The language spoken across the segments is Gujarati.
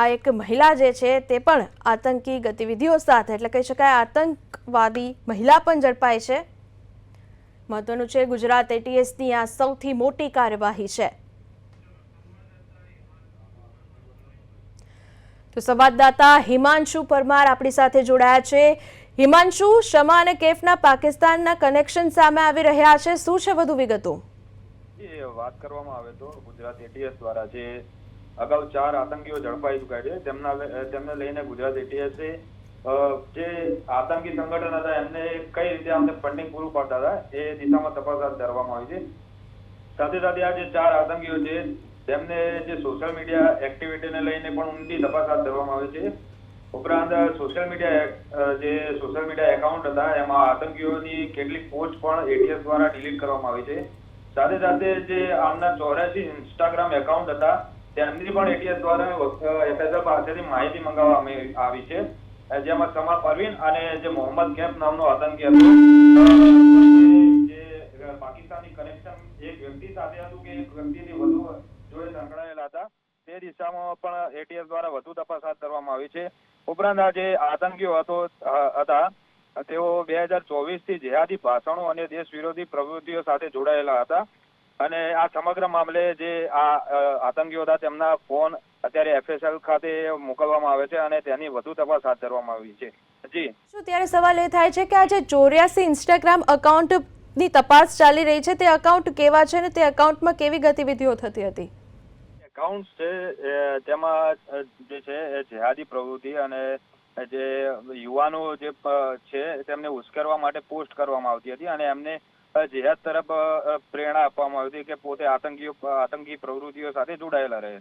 આ એક મહિલા જે છે તે પણ આતંકી ગતિવિધિઓ સાથે, એટલે કહી શકાય આતંકવાદી મહિલા પણ ઝડપાઈ છે. મહત્વનું છે ગુજરાત એટીએસની આ સૌથી મોટી કાર્યવાહી છે. તો સંવાદદાતા હિમાંશુ પરમાર આપણી સાથે જોડાયા છે. હિમાંશુ, શમા અને કેફના પાકિસ્તાનના કનેક્શન સામે આવી રહ્યા છે. શું છે વધુ વિગતો? વાત કરવામાં આવે તો ગુજરાત એટીએસ દ્વારા જે અગાઉ ચાર આતંકીઓ ઝડપાઈ ચુક્યા છે. તેમના તેમને લઈને ગુજરાત એટીએસે જે આતંકી સંગઠન હતા, એમને કઈ રીતે અમને ફંડિંગ પૂરું પાડતા હતા, એ દિશામાં તપાસ હાથ ધરવામાં આવી છે. સાથે સાથે આ જે ચાર આતંકીઓ છે, તેમને જે સોશિયલ મીડિયા એક્ટિવિટીને લઈને પણ ઊંડી તપાસ હાથ ધરવામાં આવે છે. ઉપરાંત સોશિયલ મીડિયા જે સોશિયલ મીડિયા એકાઉન્ટ હતા, એમાં આતંકીઓની કેટલીક પોસ્ટ પણ એટીએસ દ્વારા ડિલીટ કરવામાં આવી છે. સાથે સાથે જે આમના ચોર્યાસી ઇન્સ્ટાગ્રામ એકાઉન્ટ હતા તેમની પણ એટીએસ દ્વારા એફએસએલ પાસેથી માહિતી મંગાવવામાં આવી છે. જેમાં સમા પરવીન અને જે મોહમ્મદ કેમ્પ નામનો આતંકી હતો જે પાકિસ્તાની કનેક્શન એક વ્યક્તિ સાથે હતું કે એક વ્યક્તિથી વધુ જોડે સંકળાયેલા હતા. તે દિશામાં પણ એટીએસ દ્વારા વધુ તપાસ હાથ ધરવામાં આવી છે. ઉપરાંત આ જે આતંકીઓ હતો હતા, તેઓ બે હજાર ચોવીસથી જેહાદી ભાષણો અને દેશ વિરોધી પ્રવૃત્તિઓ સાથે જોડાયેલા હતા. અને આ સમગ્ર મામલે જે આ આતંકીઓ હતા તેમના ફોન અત્યારે એફએસએલ ખાતે મોકલવામાં આવે છે અને તેની વધુ તપાસ હાથ ધરવામાં આવી છે. જી. શું ત્યારે સવાલ એ થાય છે કે આ જે ચોર્યાસી ઇન્સ્ટાગ્રામ અકાઉન્ટની તપાસ ચાલી રહી છે? તે અકાઉન્ટ કેવા છે અને તે અકાઉન્ટમાં કેવી ગતિવિધિઓ થતી હતી? એકાઉન્ટ છે તેમાં જે છે જેહાદી પ્રવૃત્તિ અને જે યુવાનો જે છે તેમને ઉશ્કેરવા માટે પોસ્ટ કરવામાં આવતી હતી અને એમને જેહાદ તરફ પ્રેરણા આપવામાં આવી હતી કે પોતે આતંકીઓ આતંકી પ્રવૃત્તિઓ સાથે જોડાયેલા રહે.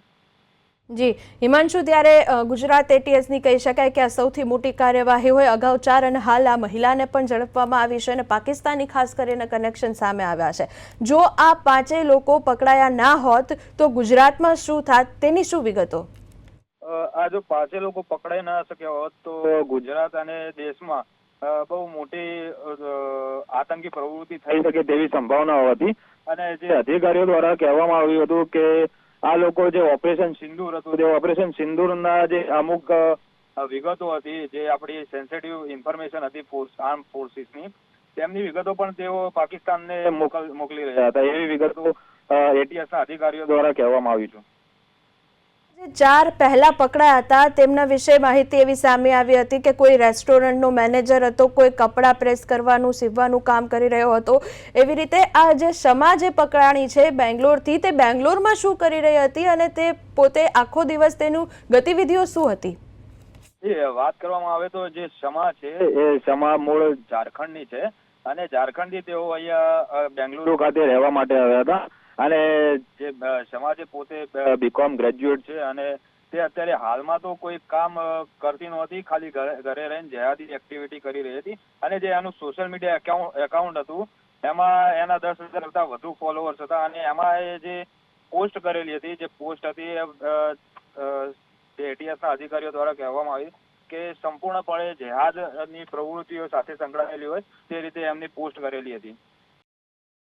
જી. હિમાંશુ ત્યારે ગુજરાત એટીએસની કહી શકાય કે આ સૌથી મોટી કાર્યવાહી હોય. અગાઉ ચાર અને હાલ આ મહિલાને પણ ઝડપવામાં આવી છે અને પાકિસ્તાની ખાસ કરીને કનેક્શન સામે આવ્યા છે. જો આ પાંચેય લોકો પકડાયા ના હોત તો ગુજરાતમાં શું થાત? તેની શું વિગતો? આ જો પાંચે લોકો પકડાઈ ના શક્યા હોત તો ગુજરાત અને દેશમાં બહુ મોટી આતંકી પ્રવૃત્તિ થઈ શકે તેવી સંભાવનાઓ હતી અને જે અધિકારીઓ દ્વારા કહેવામાં આવ્યું હતું કે આ લોકો જે ઓપરેશન સિંદૂર હતું તે ઓપરેશન સિંદૂરના જે અમુક વિગતો હતી જે આપણી સેન્સિટિવ ઇન્ફોર્મેશન હતી ફોર્સ આર્મ ફોર્સિસની તેમની વિગતો પણ તેઓ પાકિસ્તાનને મોકલ મોકલી રહ્યા હતા. એવી વિગતો એટીએસના અધિકારીઓ દ્વારા કહેવામાં આવી છે. જે ચાર પહેલા પકડાયા હતા તેમના વિશે માહિતી એવી સામે આવી હતી કે કોઈ રેસ્ટોરન્ટનો મેનેજર હતો કોઈ કપડાં પ્રેસ કરવાનું સીવવાનું કામ કરી રહ્યો હતો. એવી રીતે આ જે શમા જે પકડાણી છે બેંગ્લોરથી તે બેંગ્લોરમાં શું કરી રહી હતી અને તે પોતે આખો દિવસ તેનું ગતિવિધિઓ શું હતી? વાત કરવામાં આવે તો જે શમા છે એ શમા મૂળ ઝારખંડની છે અને ઝારખંડથી તેઓ અહીંયા બેંગ્લુરુ ખાતે રહેવા માટે આવ્યા હતા. અને જે સમાજે પોતે બીકોમ ગ્રેજ્યુએટ છે અને તે અત્યારે હાલમાં તો કોઈ કામ કરતી નહોતી ખાલી ઘરે રહીને જેહાદી એક્ટિવિટી કરી રહી હતી. અને જે એનું સોશિયલ મીડિયા એકાઉન્ટ એકાઉન્ટ હતું એમાં એના દસ હજાર કરતા વધુ ફોલોઅર્સ હતા અને એમાં એ જે પોસ્ટ કરેલી હતી જે પોસ્ટ હતી અ, એટીએસના અધિકારીઓ દ્વારા કહેવામાં આવી કે સંપૂર્ણપણે જેહાદની પ્રવૃત્તિઓ સાથે સંકળાયેલી હોય તે રીતે એમની પોસ્ટ કરેલી હતી.